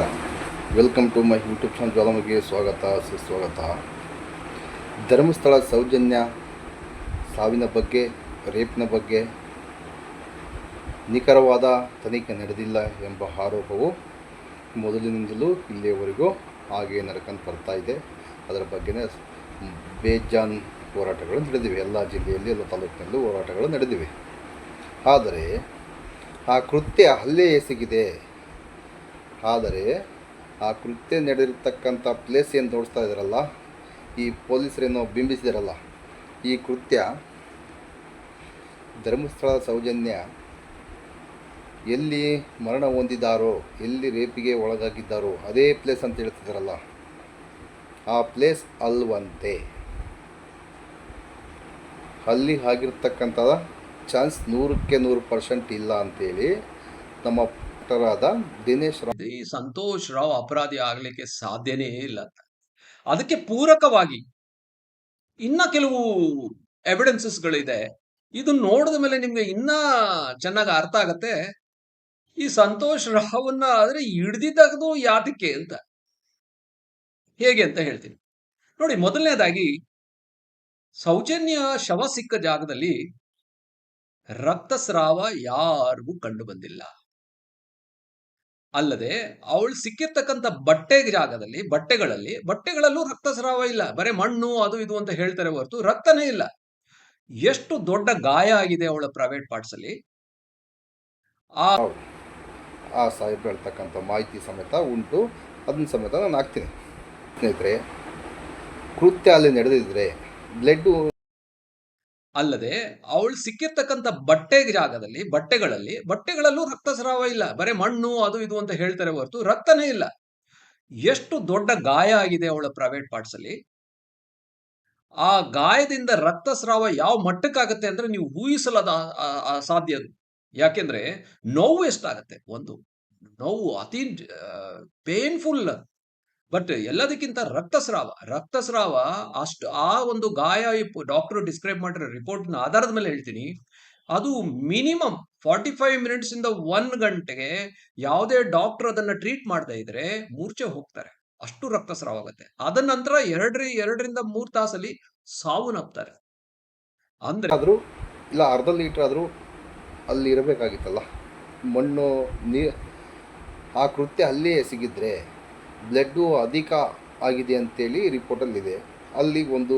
ನಮಸ್ಕಾರ. Welcome to my YouTube channel ಜ್ವಾಲಾಮುಖಿಗೆ ಸ್ವಾಗತ, ಸುಸ್ವಾಗತ. ಧರ್ಮಸ್ಥಳ ಸೌಜನ್ಯ ಸಾವಿನ ಬಗ್ಗೆ, ರೇಪ್ನ ಬಗ್ಗೆ ನಿಖರವಾದ ತನಿಖೆ ನಡೆದಿಲ್ಲ ಎಂಬ ಆರೋಪವು ಮೊದಲಿನಿಂದಲೂ ಇಲ್ಲಿಯವರೆಗೂ ಹಾಗೆ ನಡ್ಕೊಂಡು ಬರ್ತಾ ಇದೆ. ಅದರ ಬಗ್ಗೆನೇ ಬೇಜಾನ್ ಹೋರಾಟಗಳು ನಡೆದಿವೆ. ಎಲ್ಲ ಜಿಲ್ಲೆಯಲ್ಲಿ, ಎಲ್ಲ ತಾಲೂಕಿನಲ್ಲೂ ಹೋರಾಟಗಳು ನಡೆದಿವೆ. ಆದರೆ, ಆ ಕೃತ್ಯ ಅಲ್ಲೇ ಎಸಗಿದೆ. ಆದರೆ ಆ ಕೃತ್ಯ ನಡೆದಿರ್ತಕ್ಕಂಥ ಪ್ಲೇಸ್ ಏನು ತೋರಿಸ್ತಾ ಇದ್ದಾರಲ್ಲ ಈ ಪೊಲೀಸರೇನೋ ಬಿಂಬಿಸಿದಾರಲ್ಲ, ಈ ಕೃತ್ಯ ಧರ್ಮಸ್ಥಳ ಸೌಜನ್ಯ ಎಲ್ಲಿ ಮರಣ ಹೊಂದಿದ್ದಾರೋ ಎಲ್ಲಿ ರೇಪಿಗೆ ಒಳಗಾಗಿದ್ದಾರೋ, ಅದೇ ಪ್ಲೇಸ್ ಅಂತ ಹೇಳ್ತಿದ್ದಾರಲ್ಲ ಆ ಪ್ಲೇಸ್ ಅಲ್ವಂತೆ. ಅಲ್ಲಿ ಆಗಿರ್ತಕ್ಕಂಥ ಚಾನ್ಸ್ ನೂರಕ್ಕೆ ನೂರು ಪರ್ಸೆಂಟ್ ಇಲ್ಲ ಅಂತೇಳಿ ನಮ್ಮ ಡಾಕ್ಟರಾದ ದಿನೇಶ್ ರಾವ್. ಈ ಸಂತೋಷ್ ರಾವ್ ಅಪರಾಧಿ ಆಗ್ಲಿಕ್ಕೆ ಸಾಧ್ಯನೇ ಇಲ್ಲ ಅದಕ್ಕೆ ಪೂರಕವಾಗಿ ಇನ್ನ ಕೆಲವು ಎವಿಡೆನ್ಸಸ್ ಗಳಿದೆ. ಇದು ನೋಡಿದ ಮೇಲೆ ನಿಮ್ಗೆ ಇನ್ನ ಚೆನ್ನಾಗಿ ಅರ್ಥ ಆಗತ್ತೆ. ಈ ಸಂತೋಷ್ ರಾವನ್ನ ಆದ್ರೆ ಹಿಡ್ದಿದ್ದಾಗದು ಯಾತಕ್ಕೆ ಅಂತ. ಹೇಗೆ ಅಂತ ಹೇಳ್ತೀನಿ. ನೋಡಿ, ಮೊದಲನೇದಾಗಿ ಸೌಜನ್ಯ ಶವ ಸಿಕ್ಕ ಜಾಗದಲ್ಲಿ ರಕ್ತಸ್ರಾವ ಯಾರಿಗೂ ಕಂಡು ಬಂದಿಲ್ಲ. ಅಲ್ಲದೆ ಅವಳು ಸಿಕ್ಕಿರ್ತಕ್ಕಂಥ ಬಟ್ಟೆ ಜಾಗದಲ್ಲಿ, ಬಟ್ಟೆಗಳಲ್ಲಿ, ಬಟ್ಟೆಗಳಲ್ಲೂ ರಕ್ತಸ್ರಾವ ಇಲ್ಲ. ಬರೇ ಮಣ್ಣು, ಅದು ಇದು ಅಂತ ಹೇಳ್ತಾರೆ ಹೊರತು ರಕ್ತನೇ ಇಲ್ಲ. ಎಷ್ಟು ದೊಡ್ಡ ಗಾಯ ಆಗಿದೆ ಅವಳ ಪ್ರೈವೇಟ್ ಪಾರ್ಟ್ಸ್ ಅಲ್ಲಿ. ಆ ಆ ಸಾಹೇಬ್ರು ಹೇಳ್ತಕ್ಕಂಥ ಮಾಹಿತಿ ಸಮೇತ ಉಂಟು. ಅದನ್ನ ಸಮೇತ ನಾನು ಹಾಕ್ತೀನಿ. ಸ್ನೇಹಿತರೆ ಕೃತ್ಯ ಅಲ್ಲಿ ನಡೆದಿದ್ರೆ ಬ್ಲಡ್ಡು ಅಲ್ಲದೆ ಅವಳು ಸಿಕ್ಕಿರ್ತಕ್ಕಂಥ ಬಟ್ಟೆ ಜಾಗದಲ್ಲಿ ಬಟ್ಟೆಗಳಲ್ಲಿ, ಬಟ್ಟೆಗಳಲ್ಲೂ ರಕ್ತಸ್ರಾವ ಇಲ್ಲ. ಬರೀ ಮಣ್ಣು, ಅದು ಇದು ಅಂತ ಹೇಳ್ತಾರೆ ಹೊರತು ರಕ್ತನೇ ಇಲ್ಲ. ಎಷ್ಟು ದೊಡ್ಡ ಗಾಯ ಆಗಿದೆ ಅವಳ ಪ್ರೈವೇಟ್ ಪಾರ್ಟ್ಸ್ ಅಲ್ಲಿ. ಆ ಗಾಯದಿಂದ ರಕ್ತಸ್ರಾವ ಯಾವ ಮಟ್ಟಕ್ಕಾಗತ್ತೆ ಅಂದ್ರೆ ನೀವು ಊಹಿಸಲದ ಸಾಧ್ಯ ಅದು. ಯಾಕೆಂದ್ರೆ ನೋವು ಎಷ್ಟಾಗತ್ತೆ? ಒಂದು, ನೋವು ಅತಿ ಪೇನ್ಫುಲ್ ಬಟ್ ಎಲ್ಲದಕ್ಕಿಂತ ರಕ್ತಸ್ರಾವ ರಕ್ತಸ್ರಾವ ಅಷ್ಟು ಆ ಒಂದು ಗಾಯ ಡಾಕ್ಟರ್ ಡಿಸ್ಕ್ರೈಬ್ ಮಾಡಿರೋ ರಿಪೋರ್ಟ್ನ ಆಧಾರದ ಮೇಲೆ ಹೇಳ್ತೀನಿ. ಅದು ಮಿನಿಮಮ್ ಫಾರ್ಟಿ ಫೈವ್ ಮಿನಿಟ್ಸ್ ಇಂದ ಒನ್ ಗಂಟೆಗೆ ಯಾವುದೇ ಡಾಕ್ಟರ್ ಅದನ್ನ ಟ್ರೀಟ್ ಮಾಡದೇ ಇದ್ರೆ ಮೂರ್ಛೆ ಹೋಗ್ತಾರೆ. ಅಷ್ಟು ರಕ್ತಸ್ರಾವ ಆಗುತ್ತೆ. ಅದ ನಂತರ ಎರಡ್ರಿ, ಎರಡರಿಂದ ಮೂರ್ ತಾಸಲ್ಲಿ ಸಾವನ್ನಪ್ತಾರೆ ಅಂದ್ರೆ ಆದ್ರೂ, ಇಲ್ಲ ಅರ್ಧ ಲೀಟರ್ ಆದ್ರೂ ಅಲ್ಲಿ ಇರಬೇಕಾಗಿತ್ತಲ್ಲ. ಮಣ್ಣು, ನೀ ಆ ಕೃತ್ಯ ಅಲ್ಲಿಯೇ ಸಿಗಿದ್ರೆ ಬ್ಲಡ್ಡು ಅಧಿಕ ಆಗಿದೆ ಅಂತೇಳಿ ರಿಪೋರ್ಟಲ್ಲಿದೆ. ಅಲ್ಲಿ ಒಂದು,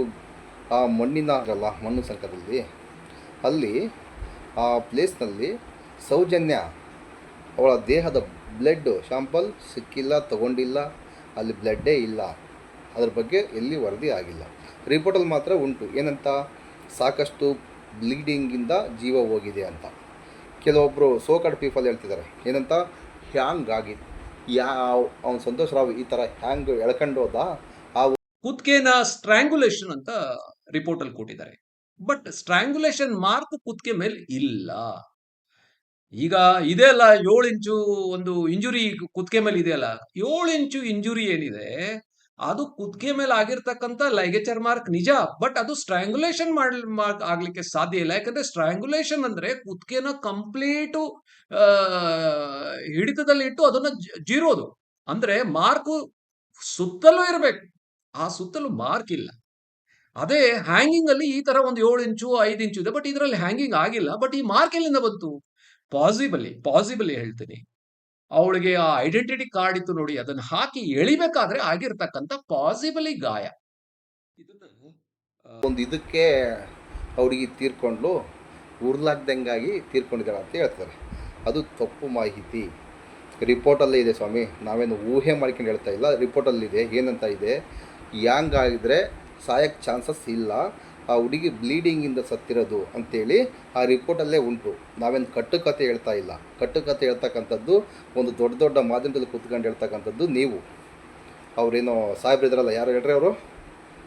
ಆ ಮಣ್ಣಿನ ಅಲ್ಲ ಮಣ್ಣು ಸಂಕದಲ್ಲಿ ಅಲ್ಲಿ, ಆ ಪ್ಲೇಸ್ನಲ್ಲಿ ಸೌಜನ್ಯ, ಅವಳ ದೇಹದ ಬ್ಲಡ್ ಶಾಂಪಲ್ ಸಿಕ್ಕಿಲ್ಲ, ತಗೊಂಡಿಲ್ಲ, ಅಲ್ಲಿ ಬ್ಲಡ್ಡೇ ಇಲ್ಲ. ಅದ್ರ ಬಗ್ಗೆ ಎಲ್ಲಿ ವರದಿ ಆಗಿಲ್ಲ. ರಿಪೋರ್ಟಲ್ಲಿ ಮಾತ್ರ ಉಂಟು, ಏನಂತ, ಸಾಕಷ್ಟು ಬ್ಲೀಡಿಂಗಿಂದ ಜೀವ ಹೋಗಿದೆ ಅಂತ. ಕೆಲವೊಬ್ಬರು ಸೋಕಾಡ್ ಪೀಪಲ್ ಹೇಳ್ತಿದ್ದಾರೆ, ಏನಂತ, ಹ್ಯಾಂಗ್ ಆಗಿ ಯಾವ ಅವ್ನು ಸಂತೋಷ್ ರಾವ್ ಈ ತರ ಹ್ಯಾಂಗ್ ಎಳ್ಕೊಂಡೋದ ಆ ಕುತ್ಕೆನ ಸ್ಟ್ರ್ಯಾಂಗುಲೇಷನ್ ಅಂತ ರಿಪೋರ್ಟ್ ಅಲ್ಲಿ ಕೊಟ್ಟಿದ್ದಾರೆ. ಬಟ್ ಸ್ಟ್ರ್ಯಾಂಗುಲೇಷನ್ ಮಾರ್ಕ್ ಕುತ್ಕೆ ಮೇಲೆ ಇಲ್ಲ. ಈಗ ಇದೆ ಅಲ್ಲ ಏಳು ಇಂಚು ಒಂದು ಇಂಜುರಿ ಕುತ್ಕೆ ಮೇಲೆ ಇದೆಯಲ್ಲ ಏಳು ಇಂಚು ಇಂಜುರಿ ಏನಿದೆ ಅದು ಕುದ್ಕೆ ಮೇಲೆ ಆಗಿರ್ತಕ್ಕಂಥ ಲೈಗೇಚರ್ ಮಾರ್ಕ್ ನಿಜ, ಬಟ್ ಅದು ಸ್ಟ್ರ್ಯಾಂಗುಲೇಷನ್ ಮಾಡ್ ಮಾರ್ಕ್ ಆಗ್ಲಿಕ್ಕೆ ಸಾಧ್ಯ ಇಲ್ಲ. ಯಾಕಂದ್ರೆ ಸ್ಟ್ರ್ಯಾಂಗುಲೇಷನ್ ಅಂದ್ರೆ ಕುದ್ಕೆನ ಕಂಪ್ಲೀಟು ಹಿಡಿತದಲ್ಲಿ ಇಟ್ಟು ಅದನ್ನ ಜೀರೋದು. ಅಂದ್ರೆ ಮಾರ್ಕು ಸುತ್ತಲೂ ಇರಬೇಕು. ಆ ಸುತ್ತಲೂ ಮಾರ್ಕ್ ಇಲ್ಲ. ಅದೇ ಹ್ಯಾಂಗಿಂಗ್ ಅಲ್ಲಿ ಈ ತರ ಒಂದು ಏಳು ಇಂಚು, ಐದು ಇಂಚು ಇದೆ, ಬಟ್ ಇದರಲ್ಲಿ ಹ್ಯಾಂಗಿಂಗ್ ಆಗಿಲ್ಲ. ಬಟ್ ಈ ಮಾರ್ಕ್ ಎಲ್ಲಿಂದ ಬಂತು? ಪಾಸಿಬಲಿ ಪಾಸಿಬಲಿ ಹೇಳ್ತೀನಿ. ಅವಳಿಗೆ ಆ ಐಡೆಂಟಿಟಿ ಕಾರ್ಡ್ ಇತ್ತು ನೋಡಿ, ಅದನ್ನ ಹಾಕಿ ಎಳಿಬೇಕಾದ್ರೆ ಆಗಿರ್ತಕ್ಕಂಥ ಪಾಸಿಬಲಿ ಗಾಯ. ಒಂದು ಇದಕ್ಕೆ ಅವರಿಗೆ ತೀರ್ಕೊಂಡು ಉರ್ಲಾಗ್ದಂಗಾಗಿ ತೀರ್ಕೊಂಡಿದ್ದಾಳೆ ಅಂತ ಹೇಳ್ತಾರೆ. ಅದು ತಪ್ಪು ಮಾಹಿತಿ. ರಿಪೋರ್ಟಲ್ಲೇ ಇದೆ ಸ್ವಾಮಿ, ನಾವೇನು ಊಹೆ ಮಾಡ್ಕೊಂಡು ಹೇಳ್ತಾ ಇಲ್ಲ. ರಿಪೋರ್ಟಲ್ಲಿದೆ ಏನಂತ ಇದೆ. ಯಾಂಗ್ ಆಗಿದ್ರೆ ಸಾಯಕ್ಕೆ ಚಾನ್ಸಸ್ ಇಲ್ಲ. ಆ ಹುಡುಗಿ ಬ್ಲೀಡಿಂಗಿಂದ ಸತ್ತಿರೋದು ಅಂತೇಳಿ ಆ ರಿಪೋರ್ಟಲ್ಲೇ ಉಂಟು. ನಾವೇನು ಕಟ್ಟುಕತೆ ಹೇಳ್ತಾ ಇಲ್ಲ. ಕಟ್ಟುಕತೆ ಹೇಳ್ತಕ್ಕಂಥದ್ದು ಒಂದು ದೊಡ್ಡ ದೊಡ್ಡ ಮಾಧ್ಯಮದಲ್ಲಿ ಕೂತ್ಕೊಂಡು ಹೇಳ್ತಕ್ಕಂಥದ್ದು ನೀವು. ಅವರೇನೋ ಸಾಹೇಬ್ರಿದ್ರಲ್ಲ ಯಾರು ಹೇಳ್ರಿ ಅವರು?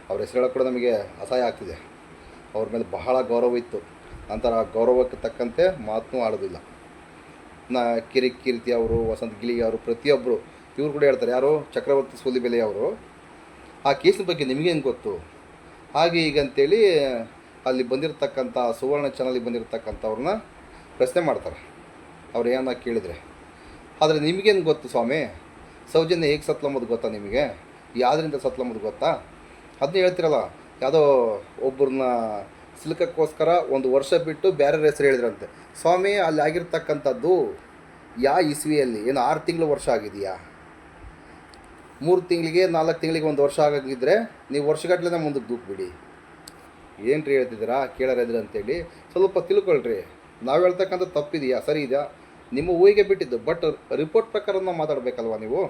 ಅವ್ರ ಹೆಸರು ಕೂಡ ನಮಗೆ ಅಸಹಾಯ ಆಗ್ತಿದೆ. ಅವ್ರ ಮೇಲೆ ಬಹಳ ಗೌರವ ಇತ್ತು. ನಂತರ ಆ ಗೌರವಕ್ಕೆ ತಕ್ಕಂತೆ ಮಾತನ್ನೂ ಆಡೋದಿಲ್ಲ. ನಾ ಕಿರಿ ಕೀರ್ತಿ ಅವರು, ವಸಂತ ಗಿಳಿ ಅವರು ಪ್ರತಿಯೊಬ್ಬರು ಇವರು ಕೂಡ ಹೇಳ್ತಾರೆ, ಯಾರು? ಚಕ್ರವರ್ತಿ ಸೂಲಿಬೆಲೆ ಅವರು. ಆ ಕೇಸಿನ ಬಗ್ಗೆ ನಿಮಗೇನು ಗೊತ್ತು? ಹಾಗೆ ಈಗ ಅಂತೇಳಿ ಅಲ್ಲಿ ಬಂದಿರತಕ್ಕಂಥ ಸುವರ್ಣ ಚಾನಲಿಗೆ ಬಂದಿರತಕ್ಕಂಥವ್ರನ್ನ ಪ್ರಶ್ನೆ ಮಾಡ್ತಾರೆ. ಅವ್ರು ಏನ ಕೇಳಿದರೆ, ಆದರೆ ನಿಮಗೇನು ಗೊತ್ತು ಸ್ವಾಮಿ? ಸೌಜನ್ಯ ಹೇಗೆ ಸತ್ಲಂಬುದು ಗೊತ್ತಾ ನಿಮಗೆ? ಯಾವುದರಿಂದ ಸತ್ಲಂಬುದು ಗೊತ್ತಾ? ಅದನ್ನ ಹೇಳ್ತಿರಲ್ಲ, ಯಾವುದೋ ಒಬ್ಬರನ್ನ ಸಿಲುಕಕ್ಕೋಸ್ಕರ ಒಂದು ವರ್ಷ ಬಿಟ್ಟು ಬೇರೆ ಹೆಸರು ಹೇಳಿದ್ರಂತೆ. ಸ್ವಾಮಿ, ಅಲ್ಲಿ ಆಗಿರ್ತಕ್ಕಂಥದ್ದು ಯಾ ಇಸ್ವಿಯಲ್ಲಿ, ಏನು ಆರು ತಿಂಗಳು ವರ್ಷ ಆಗಿದೆಯಾ? ಮೂರು ತಿಂಗಳಿಗೆ, ನಾಲ್ಕು ತಿಂಗಳಿಗೆ ಒಂದು ವರ್ಷ ಆಗಾಗಿದ್ದರೆ ನೀವು ವರ್ಷಗಟ್ಟಲೆ ಮುಂದಕ್ಕೆ ದೂಕ್ಬಿಡಿ. ಏನು ರೀ ಹೇಳ್ತಿದ್ದೀರಾ ಕೇಳೋರಿದ್ರೆ ಅಂತೇಳಿ. ಸ್ವಲ್ಪ ತಿಳ್ಕೊಳ್ರಿ. ನಾವು ಹೇಳ್ತಕ್ಕಂಥ ತಪ್ಪಿದೆಯಾ? ಸರಿ ಇದೆಯಾ? ನಿಮ್ಮ ಊಹಿಗೆ ಬಿಟ್ಟಿದ್ದು ಬಟ್ ರಿಪೋರ್ಟ್ ಪ್ರಕಾರ ನಾವು ಮಾತಾಡಬೇಕಲ್ವಾ ನೀವು?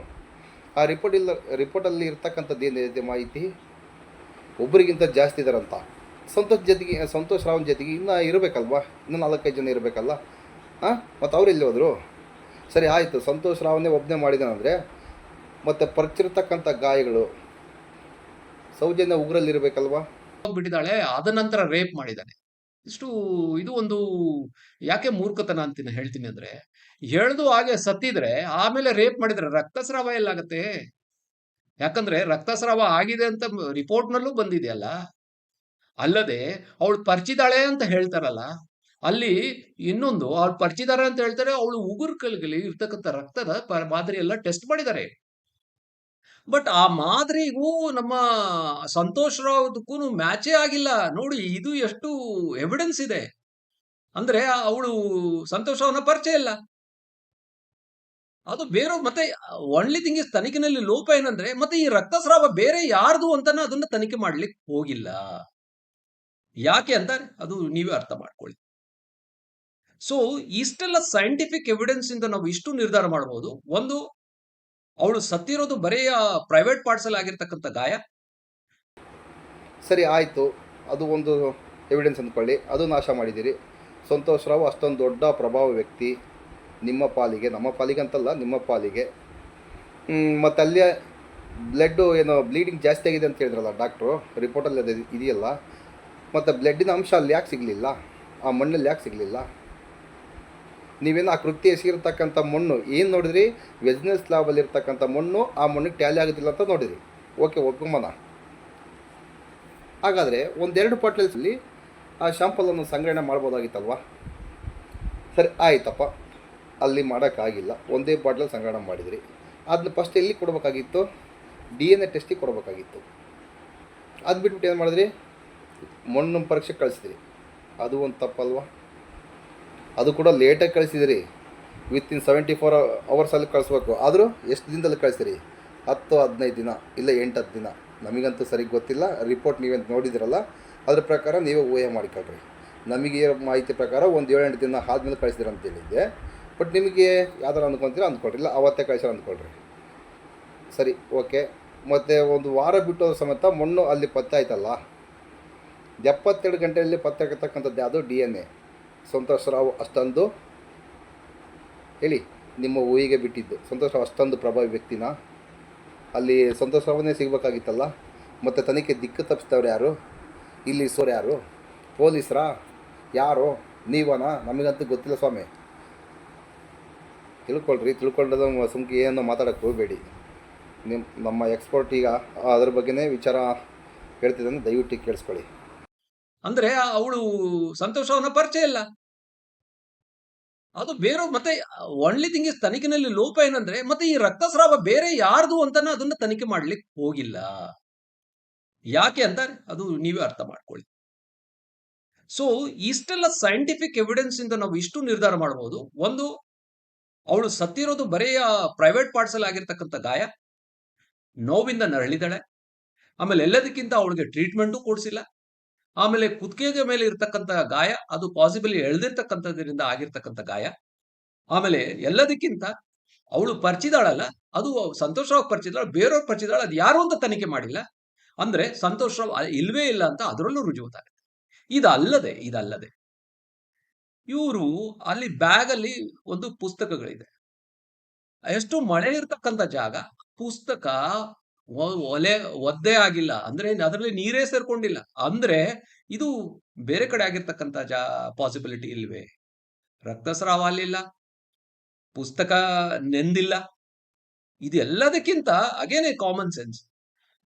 ಆ ರಿಪೋರ್ಟ್ ಇಲ್ಲ ರಿಪೋರ್ಟಲ್ಲಿ ಇರ್ತಕ್ಕಂಥದ್ದು ಏನಿದೆ ಮಾಹಿತಿ? ಒಬ್ಬರಿಗಿಂತ ಜಾಸ್ತಿ ಇದ್ದಾರಂತ ಸಂತೋಷ್ ಜೊತೆಗೆ, ಸಂತೋಷ್ ರಾವ್ನ ಜೊತೆಗೆ ಇನ್ನೂ ಇರಬೇಕಲ್ವಾ? ಇನ್ನೂ ನಾಲ್ಕೈದು ಜನ ಇರಬೇಕಲ್ಲ? ಹಾಂ ಮತ್ತು ಅವ್ರು ಎಲ್ಲಿ ಹೋದರು? ಸರಿ, ಆಯಿತು. ಸಂತೋಷ್ ರಾವನ್ನೇ ಒಬ್ಬನೇ ಮಾಡಿದಾನಂದರೆ ಮತ್ತು ಪರ್ಚಿರ್ತಕ್ಕಂಥ ಗಾಯಗಳು ಸೌಜನ್ಯ ಉಗ್ರಲ್ಲಿರ್ಬೇಕಲ್ವಾ? ಬಿಟ್ಟಿದ್ದಾಳೆ ಅದ ನಂತರ ರೇಪ್ ಮಾಡಿದ್ದಾನೆ. ಇಷ್ಟು, ಇದು ಒಂದು ಯಾಕೆ ಮೂರ್ಖತನ ಅಂತೀನಿ ಹೇಳ್ತೀನಿ ಅಂದ್ರೆ, ಹೇಳ್ದು ಹಾಗೆ ಸತ್ತಿದ್ರೆ ಆಮೇಲೆ ರೇಪ್ ಮಾಡಿದ್ರೆ ರಕ್ತಸ್ರಾವ ಎಲ್ಲಾಗತ್ತೆ? ಯಾಕಂದ್ರೆ ರಕ್ತಸ್ರಾವ ಆಗಿದೆ ಅಂತ ರಿಪೋರ್ಟ್ ನಲ್ಲೂ ಬಂದಿದೆಯಲ್ಲ. ಅಲ್ಲದೆ ಅವಳು ಪರಿಚಿದಾಳೆ ಅಂತ ಹೇಳ್ತಾರಲ್ಲ, ಅಲ್ಲಿ ಇನ್ನೊಂದು ಅವಳು ಪರಿಚಿದಾರೆ ಅಂತ ಹೇಳ್ತಾರೆ, ಅವಳು ಉಗುರು ಕಲ್ಗಲಿ ಇರ್ತಕ್ಕಂಥ ರಕ್ತದ ಮಾದರಿ ಎಲ್ಲ ಟೆಸ್ಟ್ ಮಾಡಿದ್ದಾರೆ. ಬಟ್ ಆ ಮಾದರಿಗೂ ನಮ್ಮ ಸಂತೋಷ್ ರಾವ್ದಕ್ಕೂ ಮ್ಯಾಚೇ ಆಗಿಲ್ಲ. ನೋಡಿ, ಇದು ಎಷ್ಟು ಎವಿಡೆನ್ಸ್ ಇದೆ. ಅಂದ್ರೆ ಅವಳು ಸಂತೋಷ್ ರಾವ್ನ ಪರಿಚಯ ಇಲ್ಲ. ಅದು ಬೇರೆ, ಮತ್ತೆ ಒನ್ಲಿ ಥಿಂಗ್ ತನಿಖೆನಲ್ಲಿ ಲೋಪ ಏನಂದ್ರೆ, ಮತ್ತೆ ಈ ರಕ್ತಸ್ರಾವ ಬೇರೆ ಯಾರ್ದು ಅಂತಾನೆ ಅದನ್ನ ತನಿಖೆ ಮಾಡ್ಲಿಕ್ಕೆ ಹೋಗಿಲ್ಲ. ಯಾಕೆ ಅಂತ ಅದು ನೀವೇ ಅರ್ಥ ಮಾಡ್ಕೊಳ್ಳಿ. ಸೊ ಇಷ್ಟೆಲ್ಲ ಸೈಂಟಿಫಿಕ್ ಎವಿಡೆನ್ಸ್ ಇಂದ ನಾವು ಇಷ್ಟು ನಿರ್ಧಾರ ಮಾಡಬಹುದು ಒಂದು ಅವಳು ಸತ್ತಿರೋದು ಬರೀ ಪ್ರೈವೇಟ್ ಪಾರ್ಟ್ಸ್ ಅಲ್ಲಿ ಆಗಿರ್ತಕ್ಕಂಥ ಗಾಯ? ಸರಿ, ಆಯಿತು. ಅದು ಒಂದು ಎವಿಡೆನ್ಸ್ ಅಂದ್ಕೊಳ್ಳಿ. ಅದು ನಾಶ ಮಾಡಿದ್ದೀರಿ. ಸಂತೋಷ್ ರಾವ್ ಅಷ್ಟೊಂದು ದೊಡ್ಡ ಪ್ರಭಾವ ವ್ಯಕ್ತಿ. ನಿಮ್ಮ ಪಾಲಿಗೆ, ನಮ್ಮ ಪಾಲಿಗೆ ಅಂತಲ್ಲ, ನಿಮ್ಮ ಪಾಲಿಗೆ. ಮತ್ತು ಅಲ್ಲೇ ಬ್ಲಡ್ಡು ಏನೋ ಬ್ಲೀಡಿಂಗ್ ಜಾಸ್ತಿ ಆಗಿದೆ ಅಂತ ಹೇಳಿದ್ರಲ್ಲ ಡಾಕ್ಟ್ರು ರಿಪೋರ್ಟಲ್ಲಿ ಅದು ಇದೆಯಲ್ಲ. ಮತ್ತು ಬ್ಲಡ್ಡಿನ ಅಂಶ ಅಲ್ಲಿ ಯಾಕೆ ಸಿಗಲಿಲ್ಲ? ಆ ಮಣ್ಣಲ್ಲಿ ಯಾಕೆ ಸಿಗಲಿಲ್ಲ? ನೀವೇನು ಆ ಕೃತಿ ಎಸಗಿರ್ತಕ್ಕಂಥ ಮಣ್ಣು, ಏನು ನೋಡಿದ್ರಿ? ವೆಜ್ನೆಸ್ ಲಾಬಲ್ಲಿರ್ತಕ್ಕಂಥ ಮಣ್ಣು, ಆ ಮಣ್ಣಿಗೆ ಟ್ಯಾಲಿ ಆಗೋದಿಲ್ಲ ಅಂತ ನೋಡಿದ್ರಿ. ಓಕೆ ಒಪ್ಕೊಂಬನ ಹಾಗಾದರೆ ಒಂದೆರಡು ಪಾಟ್ಲಲ್ಲಿ ಆ ಶಾಂಪಲನ್ನು ಸಂಗ್ರಹಣೆ ಮಾಡ್ಬೋದಾಗಿತ್ತಲ್ವಾ? ಸರಿ, ಆಯ್ತಪ್ಪ. ಅಲ್ಲಿ ಮಾಡೋಕ್ಕಾಗಿಲ್ಲ. ಒಂದೇ ಬಾಟ್ಲಲ್ಲಿ ಸಂಗ್ರಹಣೆ ಮಾಡಿದ್ರಿ. ಅದನ್ನ ಫಸ್ಟ್ ಎಲ್ಲಿ ಕೊಡಬೇಕಾಗಿತ್ತು? ಡಿ ಎನ್ ಎ ಟೆಸ್ಟಿಗೆ ಕೊಡಬೇಕಾಗಿತ್ತು. ಅದು ಬಿಟ್ಬಿಟ್ಟು ಏನು ಮಾಡಿದ್ರಿ? ಮಣ್ಣು ಪರೀಕ್ಷೆ ಕಳಿಸಿದ್ರಿ. ಅದು ಒಂದು ತಪ್ಪಲ್ವಾ? ಅದು ಕೂಡ ಲೇಟಾಗಿ ಕಳಿಸಿದಿರಿ. ವಿತಿನ್ ಸೆವೆಂಟಿ ಫೋರ್ ಅವರ್ಸಲ್ಲಿ ಕಳಿಸ್ಬೇಕು. ಆದರೂ ಎಷ್ಟು ದಿನದಲ್ಲಿ ಕಳಿಸ್ತೀರಿ ಹತ್ತು, ಹದಿನೈದು ದಿನ, ಇಲ್ಲ ಎಂಟು, ಹತ್ತು ದಿನ. ನಮಗಂತೂ ಸರಿ ಗೊತ್ತಿಲ್ಲ. ರಿಪೋರ್ಟ್ ನೀವೇನು ನೋಡಿದಿರಲ್ಲ. ಅದ್ರ ಪ್ರಕಾರ ನೀವೇ ಊಹೆ ಮಾಡಿಕೊಳ್ರಿ. ನಮಗೆ ಮಾಹಿತಿ ಪ್ರಕಾರ ಒಂದು ಏಳೆಂಟು ದಿನ ಆದಮೇಲೆ ಕಳಿಸ್ತೀರ ಅಂತ ಹೇಳಿದ್ದೆ. ಬಟ್ ನಿಮಗೆ ಯಾವ್ದಾರು ಅಂದ್ಕೊತೀರ ಅಂದ್ಕೊಳ್ರಿ ಇಲ್ಲ, ಅವತ್ತೇ ಕಳಿಸ್ಯಾರ ಅಂದ್ಕೊಳ್ರಿ ಸರಿ ಓಕೆ ಮತ್ತು ಒಂದು ವಾರ ಬಿಟ್ಟು ಸಮೇತ ಮಣ್ಣು ಅಲ್ಲಿ ಪತ್ತೆ ಆಯ್ತಲ್ಲ? ಎಪ್ಪತ್ತೆರಡು ಗಂಟೆಯಲ್ಲಿ ಪತ್ತೆ ಆಗಿರ್ತಕ್ಕಂಥದ್ದು ಯಾವುದು D N A. Santosh Rao ಅಷ್ಟೊಂದು ಹೇಳಿ, ನಿಮ್ಮ ಊಹಿಗೆ ಬಿಟ್ಟಿದ್ದು. ಸಂತೋಷ್ ರಾವ್ ಅಷ್ಟೊಂದು ಪ್ರಭಾವಿ ವ್ಯಕ್ತಿನ? ಅಲ್ಲಿ ಸಂತೋಷ್ ರಾವನೇ ಸಿಗಬೇಕಾಗಿತ್ತಲ್ಲ? ಮತ್ತು ತನಿಖೆ ದಿಕ್ಕು ತಪ್ಪಿಸ್ತವ್ರು ಯಾರು? ಇಲ್ಲಿ ಸೋರ್ ಯಾರು? ಪೊಲೀಸರಾ? ಯಾರು? ನೀವನಾ? ನಮಗಂತೂ ಗೊತ್ತಿಲ್ಲ ಸ್ವಾಮಿ. ತಿಳ್ಕೊಳ್ರಿ ತಿಳ್ಕೊಳ್ಳೋದು ಸುಮ್ಕೆ ಏನೋ ಮಾತಾಡೋಕ್ಕೆ ಹೋಗಬೇಡಿ. ನಿಮ್ಮ ನಮ್ಮ ಎಕ್ಸ್ಪರ್ಟ್ ಈಗ ಅದ್ರ ಬಗ್ಗೆನೇ ವಿಚಾರ ಹೇಳ್ತಿದ್ದಾನೆ, ದಯವಿಟ್ಟು ಕೇಳಿಸ್ಕೊಳ್ಳಿ. ಅಂದ್ರೆ ಅವಳು ಸಂತೋಷವನ್ನ ಪರಿಚಯ ಇಲ್ಲ. ಅದು ಬೇರೆ ಮತ್ತೆ ಒನ್ಲಿ ಥಿಂಗ್ ಇಸ್ ತನಿಖೆನಲ್ಲಿ ಲೋಪ ಏನಂದ್ರೆ ಮತ್ತೆ ಈ ರಕ್ತಸ್ರಾವ ಬೇರೆ ಯಾರ್ದು ಅಂತಾನೆ ಅದನ್ನ ತನಿಖೆ ಮಾಡ್ಲಿಕ್ಕೆ ಹೋಗಿಲ್ಲ. ಯಾಕೆ ಅಂತ ಅದು ನೀವೇ ಅರ್ಥ ಮಾಡ್ಕೊಳ್ಳಿ. ಸೊ ಇಷ್ಟೆಲ್ಲ ಸೈಂಟಿಫಿಕ್ ಎವಿಡೆನ್ಸ್ ಇಂದ ನಾವು ಇಷ್ಟು ನಿರ್ಧಾರ ಮಾಡಬಹುದು ಒಂದು, ಅವಳು ಸತ್ತಿರೋದು ಬರೆಯ ಪ್ರೈವೇಟ್ ಪಾರ್ಟ್ಸ್ ಅಲ್ಲಿ ಆಗಿರ್ತಕ್ಕಂಥ ಗಾಯ. ನೋವಿಂದ ನರಳಿದಾಳೆ ಆಮೇಲೆ ಎಲ್ಲದಕ್ಕಿಂತ ಅವಳಿಗೆ ಟ್ರೀಟ್ಮೆಂಟು ಕೊಡಿಸಿಲ್ಲ. ಆಮೇಲೆ ಕುತ್ತಿಗೆಗೆ ಮೇಲೆ ಇರ್ತಕ್ಕಂಥ ಗಾಯ, ಅದು ಪಾಸಿಬಲಿ ಎಳ್ದಿರ್ತಕ್ಕಂಥದ್ರಿಂದ ಆಗಿರ್ತಕ್ಕಂಥ ಗಾಯ. ಆಮೇಲೆ ಎಲ್ಲದಕ್ಕಿಂತ ಅವಳು ಪರಿಚಿದಾಳಲ್ಲ, ಅದು ಸಂತೋಷ್ ರಾವ್ ಪರಿಚಿದಾಳ ಬೇರೆಯವ್ರು ಪರಿಚಿದಾಳ, ಅದು ಯಾರು ಅಂತ ತನಿಖೆ ಮಾಡಿಲ್ಲ. ಅಂದ್ರೆ ಸಂತೋಷ ಇಲ್ವೇ ಇಲ್ಲ ಅಂತ ಅದರಲ್ಲೂ ರುಜುವತ್ತಾಗುತ್ತೆ ಇದಲ್ಲದೆ ಇದಲ್ಲದೆ ಇವರು ಅಲ್ಲಿ ಬ್ಯಾಗ್ ಅಲ್ಲಿ ಒಂದು ಪುಸ್ತಕಗಳಿದೆ. ಎಷ್ಟು ಮಳೆ ಇರ್ತಕ್ಕಂಥ ಜಾಗ, ಪುಸ್ತಕ ಒಲೆ ಒದ್ದೆ ಆಗಿಲ್ಲ. ಅಂದ್ರೆ ಅದರಲ್ಲಿ ನೀರೇ ಸೇರ್ಕೊಂಡಿಲ್ಲ. ಅಂದ್ರೆ ಇದು ಬೇರೆ ಕಡೆ ಆಗಿರ್ತಕ್ಕಂಥ ಜಾ ಪಾಸಿಬಿಲಿಟಿ ಇಲ್ವೇ? ರಕ್ತಸ್ರಾವ ಅಲ್ಲಿಲ್ಲ ಪುಸ್ತಕ ನೆಂದಿಲ್ಲ. ಇದೆಲ್ಲದಕ್ಕಿಂತ ಅಗೇನೆ ಕಾಮನ್ ಸೆನ್ಸ್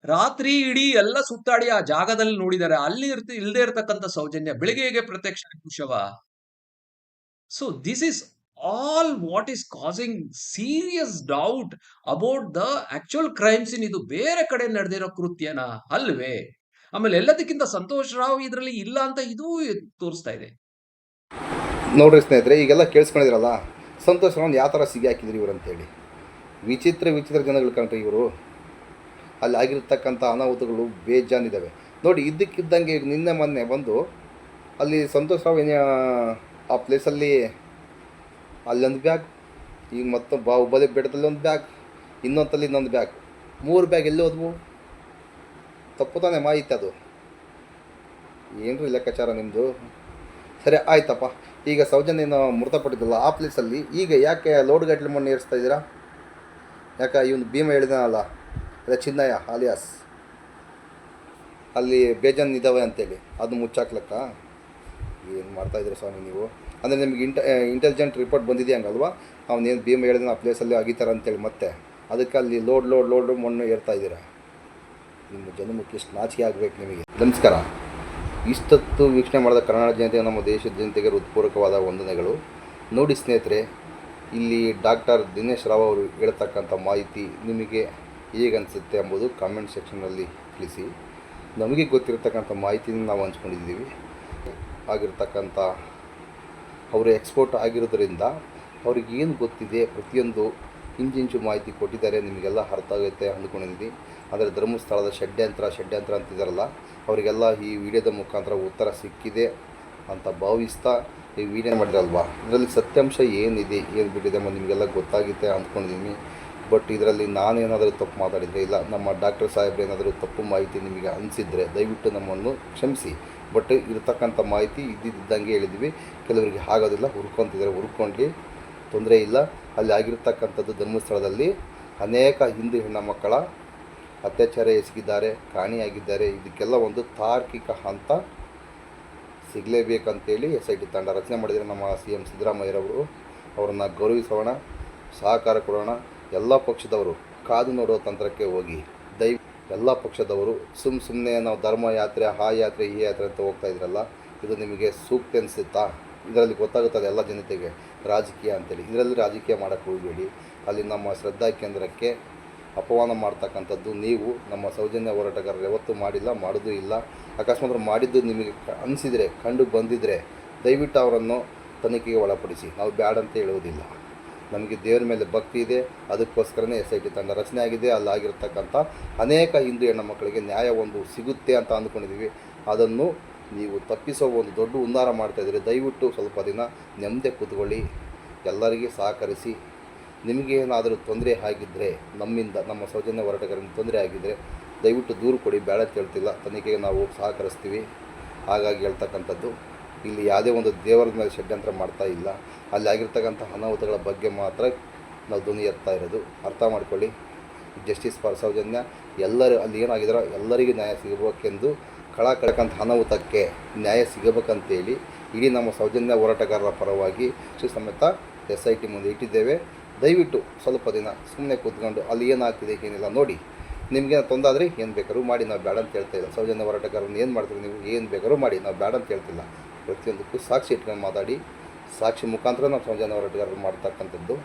ರಾತ್ರಿ ಇಡೀ ಎಲ್ಲ ಸುತ್ತಾಡಿ ಆ ಜಾಗದಲ್ಲಿ ನೋಡಿದರೆ ಅಲ್ಲಿ ಇರ್ತ ಇಲ್ಲದೆ ಇರತಕ್ಕಂಥ ಸೌಜನ್ಯ ಬೆಳಿಗ್ಗೆಗೆ ಪ್ರತ್ಯಕ್ಷ ಶವ so this is all what is causing serious doubt about the actual crimes in ಇದು ಬೇರೆ ಕಡೆ ನಡೆದಿರೋ ಕೃತ್ಯನ ಅಲ್ವೇ? ಆಮೇಲೆ ಎಲ್ಲದಕ್ಕಿಂತ ಸಂತೋಷ್ ರಾವ್ ಇದರಲ್ಲಿ ಇಲ್ಲ ಅಂತ ಇದು ತೋರಿಸ್ತಾ ಇದೆ. ನೋಡ್ರಿ ಸ್ನೇಹಿತರೆ, ಈಗೆಲ್ಲ ಕೇಳಿಸ್ಕೊಂಡಿದ್ರಲ್ಲ ಸಂತೋಷ್ ರಾವ್ ಯಾವ ಥರ ಸಿಗಿ ಹಾಕಿದ್ರಿ ಇವರು ಅಂತೇಳಿ. ವಿಚಿತ್ರ ವಿಚಿತ್ರ ಜನಗಳು ಕಂಡ್ರಿ ಇವರು. ಅಲ್ಲಿ ಆಗಿರ್ತಕ್ಕಂಥ ಅನಾಹುತಗಳು ಬೇಜಾನಿದ್ದಾವೆ ನೋಡಿ, ಇದ್ದಕ್ಕಿದ್ದಂಗೆ ನಿನ್ನೆ ಮೊನ್ನೆ ಬಂದು ಅಲ್ಲಿ ಸಂತೋಷ್ ರಾವ್ ಆ ಪ್ಲೇಸಲ್ಲಿ ಅಲ್ಲೊಂದು ಬ್ಯಾಗ್ ಈಗ ಮತ್ತೆ ಒಬ್ಬದೇ ಬೆಟ್ಟದಲ್ಲಿ ಒಂದು ಬ್ಯಾಗ್ ಇನ್ನೊಂದಲ್ಲಿ ಇನ್ನೊಂದು ಬ್ಯಾಗ್ ಮೂರು ಬ್ಯಾಗ್ ಎಲ್ಲಿ ಹೋದ್ವು? ತಪ್ಪು ತಾನೇ ಮಾಹಿತಿ ಅದು. ಏನ್ರಿ ಲೆಕ್ಕಾಚಾರ ನಿಮ್ಮದು ಸರಿ, ಆಯ್ತಪ್ಪ. ಈಗ ಸೌಜನ್ಯನ ಮೃತಪಟ್ಟಿದ್ದಲ್ಲ, ಆ ಪ್ಲೇಸಲ್ಲಿ ಈಗ ಯಾಕೆ ಲೋಡ್ ಗಟ್ಟಲೆ ಮಣ್ಣು ಏರಿಸ್ತಾ ಇದ್ದೀರಾ? ಯಾಕೆ ಇವನು ಭೀಮ ಹೇಳಿದನಲ್ಲ, ಅದೇ ಚಿನ್ನಯ್ಯ ಆಲಿಯಾಸ್ ಅಲ್ಲಿ ಬೇಜನ್ ಇದ್ದಾವೆ ಅಂತೇಳಿ. ಅದು ಮುಚ್ಚಾಕ್ಲಕ್ಕ? ಏನು ಮಾಡ್ತಾ ಇದ್ದೀರಾ ಸ್ವಾಮಿ ನೀವು? ಅಂದರೆ ನಿಮಗೆ ಇಂಟ ಇಂಟೆಲಿಜೆಂಟ್ ರಿಪೋರ್ಟ್ ಬಂದಿದೆಯಂಗಲ್ವಾ ಅವನೇನು ಭೀಮ ಹೇಳಿದ ಆ ಪ್ಲೇಸಲ್ಲಿ ಆಗಿದ್ದಾರೆ ಅಂತೇಳಿ ಮತ್ತೆ. ಅದಕ್ಕೆ ಅಲ್ಲಿ ಲೋಡ್ ಲೋಡ್ ಲೋಡ್ ಮಣ್ಣು ಏರ್ತಾ ಇದ್ದೀರಾ? ನಿಮ್ಮ ಜನ್ಮಕ್ಕೆ ಎಷ್ಟು ನಾಚಿಕೆ ಆಗಬೇಕು ನಿಮಗೆ. ನಮಸ್ಕಾರ. ಇಷ್ಟೊತ್ತು ವೀಕ್ಷಣೆ ಮಾಡಿದ ಕನ್ನಡ ಜನತೆ ನಮ್ಮ ದೇಶದ ಜನತೆಗೆ ಹೃತ್ಪೂರ್ವಕವಾದ ವಂದನೆಗಳು. ನೋಡಿ ಸ್ನೇಹಿತರೆ, ಇಲ್ಲಿ ಡಾಕ್ಟರ್ ದಿನೇಶ್ ರಾವ್ ಅವರು ಹೇಳ್ತಕ್ಕಂಥ ಮಾಹಿತಿ ನಿಮಗೆ ಹೇಗನ್ಸುತ್ತೆ ಎಂಬುದು ಕಾಮೆಂಟ್ ಸೆಕ್ಷನ್ನಲ್ಲಿ ತಿಳಿಸಿ. ನಮಗೆ ಗೊತ್ತಿರತಕ್ಕಂಥ ಮಾಹಿತಿನ ನಾವು ಹಂಚ್ಕೊಂಡಿದ್ದೀವಿ. ಆಗಿರ್ತಕ್ಕಂಥ ಅವರು ಎಕ್ಸ್ಪೋರ್ಟ್ ಆಗಿರೋದ್ರಿಂದ ಅವ್ರಿಗೆ ಏನು ಗೊತ್ತಿದೆ, ಪ್ರತಿಯೊಂದು ಇಂಚಿಂಚು ಮಾಹಿತಿ ಕೊಟ್ಟಿದ್ದಾರೆ, ನಿಮಗೆಲ್ಲ ಅರ್ಥ ಆಗುತ್ತೆ ಅಂದ್ಕೊಂಡಿದ್ದೀನಿ ಆದರೆ ಧರ್ಮಸ್ಥಳದ ಷಡ್ಯಂತ್ರ ಷಡ್ಯಂತ್ರ ಅಂತಿದ್ದಾರಲ್ಲ ಅವರಿಗೆಲ್ಲ ಈ ವಿಡಿಯೋದ ಮುಖಾಂತರ ಉತ್ತರ ಸಿಕ್ಕಿದೆ ಅಂತ ಭಾವಿಸ್ತಾ ಈ ವಿಡಿಯೋ ಮಾಡಿದ್ರಲ್ವಾ? ಇದರಲ್ಲಿ ಸತ್ಯಾಂಶ ಏನಿದೆ, ಏನು ಬಿಟ್ಟಿದೆ ಎಂಬುದು ನಿಮಗೆಲ್ಲ ಗೊತ್ತಾಗುತ್ತೆ ಅಂದ್ಕೊಂಡಿದ್ದೀನಿ ಬಟ್ ಇದರಲ್ಲಿ ನಾನೇನಾದರೂ ತಪ್ಪು ಮಾತಾಡಿದರೆ ಇಲ್ಲ, ನಮ್ಮ ಡಾಕ್ಟರ್ ಸಾಹೇಬ್ರು ಏನಾದರೂ ತಪ್ಪು ಮಾಹಿತಿ ನಿಮಗೆ ಅನಿಸಿದರೆ ದಯವಿಟ್ಟು ನಮ್ಮನ್ನು ಕ್ಷಮಿಸಿ. ಬಟ್ ಇರತಕ್ಕಂಥ ಮಾಹಿತಿ ಇದ್ದಿದ್ದಂಗೆ ಹೇಳಿದ್ವಿ ಕೆಲವರಿಗೆ ಆಗೋದಿಲ್ಲ, ಹುರ್ಕೊತಿದ್ದಾರೆ. ಹುರ್ಕೊಂಡು ತೊಂದರೆ ಇಲ್ಲ. ಅಲ್ಲಿ ಆಗಿರ್ತಕ್ಕಂಥದ್ದು ಧರ್ಮಸ್ಥಳದಲ್ಲಿ ಅನೇಕ ಹಿಂದೂ ಹೆಣ್ಣು ಮಕ್ಕಳ ಅತ್ಯಾಚಾರ ಎಸಗಿದ್ದಾರೆ, ಕಾಣಿಯಾಗಿದ್ದಾರೆ. ಇದಕ್ಕೆಲ್ಲ ಒಂದು ತಾರ್ಕಿಕ ಹಂತ ಸಿಗಲೇಬೇಕಂತೇಳಿ ಎಸ್ ಐ ಟಿ ತಂಡ ರಚನೆ ಮಾಡಿದರೆ ನಮ್ಮ ಸಿ ಎಂ ಸಿದ್ದರಾಮಯ್ಯರವರು ಅವರನ್ನು ಗೌರವಿಸೋಣ, ಸಹಕಾರ ಕೊಡೋಣ. ಎಲ್ಲ ಪಕ್ಷದವರು ಕಾದು ನೋಡೋ ತಂತ್ರಕ್ಕೆ ಹೋಗಿ ದೈ ಎಲ್ಲ ಪಕ್ಷದವರು ಸುಮ್ಮ ಸುಮ್ಮನೆ ನಾವು ಧರ್ಮ ಯಾತ್ರೆ ಆ ಯಾತ್ರೆ, ಈ ಯಾತ್ರೆ ಅಂತ ಹೋಗ್ತಾ ಇದ್ರಲ್ಲ, ಇದು ನಿಮಗೆ ಸೂಕ್ತ ಅನಿಸುತ್ತಾ? ಇದರಲ್ಲಿ ಗೊತ್ತಾಗುತ್ತದೆ ಎಲ್ಲ ಜನತೆಗೆ, ರಾಜಕೀಯ ಅಂತೇಳಿ. ಇದರಲ್ಲಿ ರಾಜಕೀಯ ಮಾಡೋಕ್ಕೆ ಹೋಗಬೇಡಿ. ಅಲ್ಲಿ ನಮ್ಮ ಶ್ರದ್ಧಾ ಕೇಂದ್ರಕ್ಕೆ ಅಪಮಾನ ಮಾಡ್ತಕ್ಕಂಥದ್ದು ನೀವು, ನಮ್ಮ ಸೌಜನ್ಯ ಹೋರಾಟಗಾರರು ಯಾವತ್ತೂ ಮಾಡಿಲ್ಲ, ಮಾಡೋದು ಇಲ್ಲ. ಅಕಸ್ಮಾತ್ ಮಾಡಿದ್ದು ನಿಮಗೆ ಅನಿಸಿದರೆ, ಕಂಡು ಬಂದಿದ್ದರೆ ದಯವಿಟ್ಟು ಅವರನ್ನು ತನಿಖೆಗೆ ಒಳಪಡಿಸಿ. ನಾವು ಬ್ಯಾಡ್ ಅಂತ ಹೇಳುವುದಿಲ್ಲ. ನಮಗೆ ದೇವರ ಮೇಲೆ ಭಕ್ತಿ ಇದೆ. ಅದಕ್ಕೋಸ್ಕರನೇ ಎಸ್ ಐ ಟಿ ತಂಡ ರಚನೆ ಆಗಿದೆ. ಅಲ್ಲಾಗಿರ್ತಕ್ಕಂಥ ಅನೇಕ ಹಿಂದೂ ಹೆಣ್ಣು ಮಕ್ಕಳಿಗೆ ನ್ಯಾಯ ಒಂದು ಸಿಗುತ್ತೆ ಅಂತ ಅಂದ್ಕೊಂಡಿದ್ದೀವಿ. ಅದನ್ನು ನೀವು ತಪ್ಪಿಸೋ ಒಂದು ದೊಡ್ಡ ಹುನ್ನಾರ ಮಾಡ್ತಾಯಿದ್ದೀರಿ ದಯವಿಟ್ಟು ಸ್ವಲ್ಪ ದಿನ ನೆಮ್ಮದಿ ಕೂತ್ಕೊಳ್ಳಿ. ಎಲ್ಲರಿಗೆ ಸಹಕರಿಸಿ. ನಿಮಗೇನಾದರೂ ತೊಂದರೆ ಆಗಿದ್ದರೆ ನಮ್ಮಿಂದ, ನಮ್ಮ ಸೌಜನ್ಯ ಹೋರಾಟಗಾರರಿಂದ ತೊಂದರೆ ಆಗಿದ್ದರೆ ದಯವಿಟ್ಟು ದೂರು ಕೊಡಿ. ಬೇಡ ಅಂತ ಹೇಳ್ತಿಲ್ಲ. ತನಿಖೆಗೆ ನಾವು ಸಹಕರಿಸ್ತೀವಿ. ಹಾಗಾಗಿ ಹೇಳ್ತಕ್ಕಂಥದ್ದು ಇಲ್ಲಿ ಯಾವುದೇ ಒಂದು ದೇವರ ಮೇಲೆ ಷಡ್ಯಂತ್ರ ಮಾಡ್ತಾ ಇಲ್ಲ. ಅಲ್ಲಿ ಆಗಿರ್ತಕ್ಕಂಥ ಅನಾಹುತಗಳ ಬಗ್ಗೆ ಮಾತ್ರ ನಾವು ಧ್ವನಿ ಎತ್ತಾ ಇರೋದು. ಅರ್ಥ ಮಾಡಿಕೊಳ್ಳಿ. ಜಸ್ಟಿಸ್ ಫಾರ್ ಸೌಜನ್ಯ ಎಲ್ಲರೂ ಅಲ್ಲಿ ಏನಾಗಿದಾರೋ ಎಲ್ಲರಿಗೂ ನ್ಯಾಯ ಸಿಗಬೇಕೆಂದು ಕಳ ಕಳಕಂಥ ಅನಾಹುತಕ್ಕೆ ನ್ಯಾಯ ಸಿಗಬೇಕಂತೇಳಿ ಇಡೀ ನಮ್ಮ ಸೌಜನ್ಯ ಹೋರಾಟಗಾರರ ಪರವಾಗಿ ಸಮೇತ ಎಸ್ ಐ ಟಿ ಮುಂದೆ ಇಟ್ಟಿದ್ದೇವೆ. ದಯವಿಟ್ಟು ಸ್ವಲ್ಪ ದಿನ ಸುಮ್ಮನೆ ಕೂತ್ಕೊಂಡು ಅಲ್ಲಿ ಏನಾಗ್ತಿದೆ, ಏನಿಲ್ಲ ನೋಡಿ. ನಿಮಗೆ ತೊಂದರೆ ಆದರೆ ಏನು ಬೇಕಾದ್ರೂ ಮಾಡಿ, ನಾವು ಬೇಡ ಅಂತ ಹೇಳ್ತಾ ಇಲ್ಲ. ಸೌಜನ್ಯ ಹೋರಾಟಗಾರರನ್ನು ಏನು ಮಾಡ್ತೀರಿ ನೀವು? ಏನು ಬೇಕಾದ್ರೂ ಮಾಡಿ, ನಾವು ಬೇಡ ಅಂತ ಹೇಳ್ತಿಲ್ಲ. ಪ್ರತಿಯೊಂದಕ್ಕೂ ಸಾಕ್ಷಿ ಇಟ್ಕೊಂಡು ಮಾತಾಡಿ, ಸಾಕ್ಷಿ ಮುಖಾಂತರ ನಾವು ಸೌಜನ್ಯ ಹೋರಾಟಗಾರರು ಮಾಡ್ತಕ್ಕಂಥದ್ದು.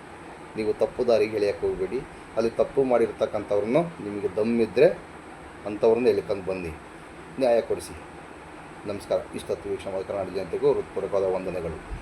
ನೀವು ತಪ್ಪು ದಾರಿಗೆ ಎಳೆಯಕ್ಕೆ ಹೋಗಬೇಡಿ. ಅಲ್ಲಿ ತಪ್ಪು ಮಾಡಿರ್ತಕ್ಕಂಥವ್ರನ್ನು ನಿಮಗೆ ದಮ್ಮಿದ್ದರೆ ಅಂಥವ್ರನ್ನ ಎಳ್ಕೊಂಡು ಬನ್ನಿ. ನ್ಯಾಯ ಕೊಡಿಸಿ. ನಮಸ್ಕಾರ. ಇಷ್ಟೊತ್ತು ವೀಕ್ಷಣೆ ಕರ್ನಾಟಕ ಜನತೆಗೂ ಹೃತ್ಪೂರ್ವಕವಾದ ವಂದನೆಗಳು.